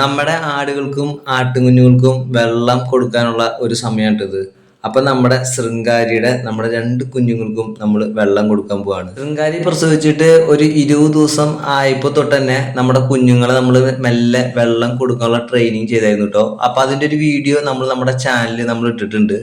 നമ്മുടെ ആടുകൾക്കും ആട്ടുകുഞ്ഞുങ്ങൾക്കും വെള്ളം കൊടുക്കാനുള്ള ഒരു സമയമാണിത് അപ്പൊ നമ്മുടെ ശൃംഗാരിയുടെ നമ്മുടെ രണ്ട് കുഞ്ഞുങ്ങൾക്കും നമ്മൾ വെള്ളം കൊടുക്കാൻ പോവാണ്. ശൃംഗാരി പ്രസവിച്ചിട്ട് ഒരു ഇരുപത് ദിവസം ആയപ്പോ തൊട്ട് തന്നെ നമ്മുടെ കുഞ്ഞുങ്ങളെ നമ്മൾ മെല്ലെ വെള്ളം കൊടുക്കാനുള്ള ട്രെയിനിങ് ചെയ്തായിരുന്നു കേട്ടോ അപ്പൊ അതിന്റെ ഒരു വീഡിയോ നമ്മൾ നമ്മുടെ ചാനലിൽ നമ്മൾ ഇട്ടിട്ടുണ്ട്.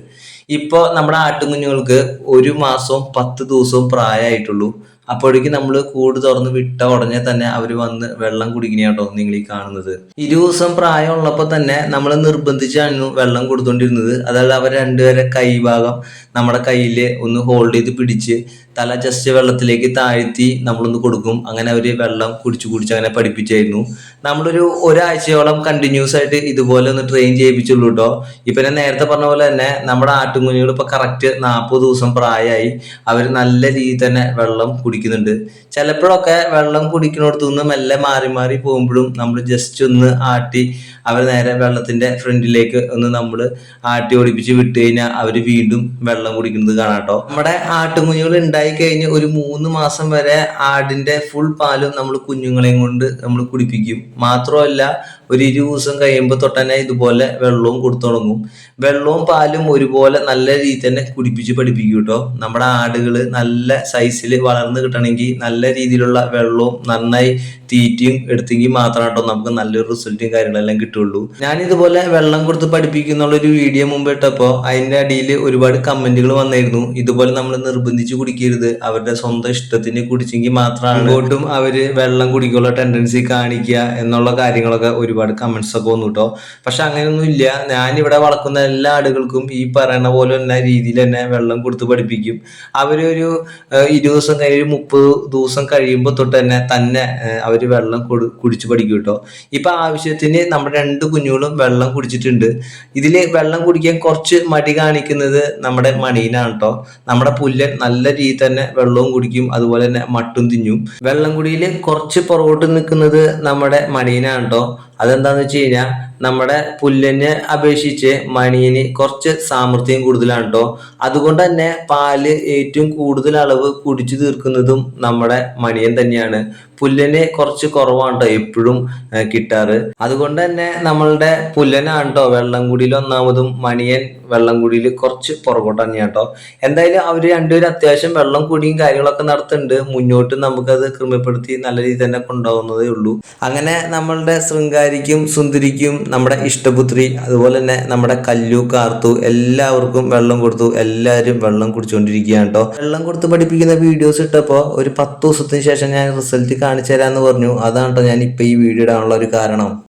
ഇപ്പോൾ നമ്മുടെ ആട്ടുകുഞ്ഞുങ്ങൾക്ക് ഒരു മാസവും പത്ത് ദിവസവും പ്രായമായിട്ടുള്ളൂ. അപ്പോഴേക്കും നമ്മൾ കൂട് തുറന്ന് വിട്ട ഉടനെ തന്നെ അവർ വന്ന് വെള്ളം കുടിക്കണേട്ടോ നിങ്ങൾ ഈ കാണുന്നത്. ഇരു ദിവസം പ്രായമുള്ളപ്പോൾ തന്നെ നമ്മൾ നിർബന്ധിച്ചാണ് വെള്ളം കൊടുത്തോണ്ടിരുന്നത്. അതായത് അവർ രണ്ടുപേരെ കൈഭാഗം നമ്മുടെ കയ്യിൽ ഒന്ന് ഹോൾഡ് ചെയ്ത് പിടിച്ച് തല ജസ്റ്റ് വെള്ളത്തിലേക്ക് താഴ്ത്തി നമ്മളൊന്ന് കൊടുക്കും. അങ്ങനെ അവർ വെള്ളം കുടിച്ചു കുടിച്ച് അങ്ങനെ പഠിപ്പിച്ചായിരുന്നു. നമ്മളൊരു ഒരാഴ്ചയോളം കണ്ടിന്യൂസ് ആയിട്ട് ഇതുപോലെ ഒന്ന് ട്രെയിൻ ചെയ്യിപ്പിച്ചുള്ളൂ കേട്ടോ. ഇപ്പൊ ഞാൻ നേരത്തെ പറഞ്ഞ പോലെ തന്നെ നമ്മുടെ ആട്ടുകുഞ്ഞുങ്ങൾ ഇപ്പൊ കറക്റ്റ് നാൽപ്പത് ദിവസം പ്രായമായി. അവർ നല്ല രീതിയിൽ തന്നെ വെള്ളം കുടിക്കുന്നുണ്ട്. ചിലപ്പോഴൊക്കെ വെള്ളം കുടിക്കുന്നിടത്തു നിന്ന് മെല്ലെ മാറി മാറി പോകുമ്പോഴും നമ്മൾ ജസ്റ്റ് ഒന്ന് ആട്ടി അവർ നേരെ വെള്ളത്തിന്റെ ഫ്രണ്ടിലേക്ക് ഒന്ന് നമ്മൾ ആട്ടി ഓടിപ്പിച്ച് വിട്ട് കഴിഞ്ഞാൽ അവർ വീണ്ടും വെള്ളം കുടിക്കുന്നത് കാണാം കേട്ടോ. നമ്മുടെ ആട്ടുകുഞ്ഞുങ്ങൾ ഉണ്ടായി കഴിഞ്ഞ് ഒരു മൂന്ന് മാസം വരെ ആടിന്റെ ഫുൾ പാലും നമ്മൾ കുഞ്ഞുങ്ങളെയും കൊണ്ട് നമ്മൾ കുടിപ്പിക്കും. മാത്രമല്ല ഒരു ഇരു ദിവസം കഴിയുമ്പോൾ തൊട്ട് തന്നെ ഇതുപോലെ വെള്ളവും കൊടുത്തു തുടങ്ങും. വെള്ളവും പാലും ഒരുപോലെ നല്ല രീതിയിൽ തന്നെ കുടിപ്പിച്ച് പഠിപ്പിക്കും കേട്ടോ. നമ്മുടെ ആടുകൾ നല്ല സൈസിൽ വളർന്ന് കിട്ടണമെങ്കിൽ നല്ല രീതിയിലുള്ള വെള്ളവും നന്നായി തീറ്റയും എടുത്തെങ്കിൽ മാത്രം കേട്ടോ നമുക്ക് നല്ലൊരു റിസൾട്ടും കാര്യങ്ങളെല്ലാം കിട്ടുള്ളൂ. ഞാൻ ഇതുപോലെ വെള്ളം കൊടുത്ത് പഠിപ്പിക്കുന്നുള്ള ഒരു വീഡിയോ മുമ്പ് ഇട്ടപ്പോൾ അതിന്റെ അടിയിൽ ഒരുപാട് കമന്റുകൾ വന്നായിരുന്നു. ഇതുപോലെ നമ്മൾ നിർബന്ധിച്ച് കുടിക്കരുത്. അവരുടെ സ്വന്തം ഇഷ്ടത്തിന് കുടിച്ചെങ്കിൽ മാത്രമാണ് ഇങ്ങോട്ടും അവർ വെള്ളം കുടിക്കാനുള്ള ടെൻഡൻസി കാണിക്കുക എന്നുള്ള കാര്യങ്ങളൊക്കെ ഒരുപാട് കമന്റ്സ് ഒക്കെ വന്നു കേട്ടോ. പക്ഷെ അങ്ങനെയൊന്നും ഇല്ല. ഞാൻ ഇവിടെ വളർത്തുന്ന എല്ലാ ആടുകൾക്കും ഈ പറയുന്ന പോലെ തന്നെ രീതിയിൽ തന്നെ വെള്ളം കൊടുത്ത് പഠിപ്പിക്കും. അവരൊരു ഇരുപത് ദിവസം കഴിഞ്ഞ് മുപ്പത് ദിവസം കഴിയുമ്പോൾ തൊട്ട് തന്നെ തന്നെ ഏഹ്, അവർ വെള്ളം കൊടു കുടിച്ച് പഠിക്കും കേട്ടോ ഇപ്പൊ ആവശ്യത്തിന് നമ്മുടെ രണ്ട് കുഞ്ഞുങ്ങളും വെള്ളം കുടിച്ചിട്ടുണ്ട്. ഇതിൽ വെള്ളം കുടിക്കാൻ കുറച്ച് മടി കാണിക്കുന്നത് നമ്മുടെ മണീനാണ് കേട്ടോ നമ്മുടെ പുല്ലൻ നല്ല രീതിയിൽ തന്നെ വെള്ളവും കുടിക്കും അതുപോലെ തന്നെ മട്ടും തിന്നും. വെള്ളം കുടിയിൽ കുറച്ച് പുറകോട്ട് നിൽക്കുന്നത് നമ്മുടെ മണീനാണ് കേട്ടോ അതെന്താന്ന് വെച്ച് കഴിഞ്ഞാൽ നമ്മുടെ പുല്ലിനെ അപേക്ഷിച്ച് മണിയിന് കുറച്ച് സാമർഥ്യം കൂടുതലാണ് കേട്ടോ അതുകൊണ്ട് തന്നെ പാൽ ഏറ്റവും കൂടുതൽ അളവ് കുടിച്ചു തീർക്കുന്നതും നമ്മുടെ മണിയൻ തന്നെയാണ്. പുല്ലിന് കുറച്ച് കുറവാണ് കേട്ടോ എപ്പോഴും കിട്ടാറ്. അതുകൊണ്ട് തന്നെ നമ്മളുടെ പുല്ലനാണ് കേട്ടോ വെള്ളം കുടിയിൽ ഒന്നാമതും മണിയൻ വെള്ളം കുടിയിൽ കുറച്ച് പുറകോട്ട് തന്നെയാണ് കേട്ടോ എന്തായാലും അവർ രണ്ടുപേരും അത്യാവശ്യം വെള്ളം കുടിയും കാര്യങ്ങളൊക്കെ നടത്തുന്നുണ്ട്. മുന്നോട്ട് നമുക്കത് ക്രമപ്പെടുത്തി നല്ല രീതിയിൽ തന്നെ കൊണ്ടുപോകുന്നതേ ഉള്ളൂ. അങ്ങനെ നമ്മളുടെ ശൃംഗാരിക്കും സുന്ദരിക്കും നമ്മുടെ ഇഷ്ടപുത്രി അതുപോലെ തന്നെ നമ്മുടെ കല്ലു കാർത്തു എല്ലാവർക്കും വെള്ളം കൊടുത്തു എല്ലാവരും വെള്ളം കുടിച്ചുകൊണ്ടിരിക്കുകയാണ് കേട്ടോ വെള്ളം കൊടുത്ത് പഠിപ്പിക്കുന്ന വീഡിയോസ് ഇട്ടപ്പോൾ ഒരു പത്ത് ദിവസത്തിന് ശേഷം ഞാൻ റിസൾട്ട് കാണിച്ചു തരാമെന്ന് പറഞ്ഞു. അതാണ് കേട്ടോ ഞാൻ ഇപ്പം ഈ വീഡിയോ ഇടാനുള്ള ഒരു കാരണം.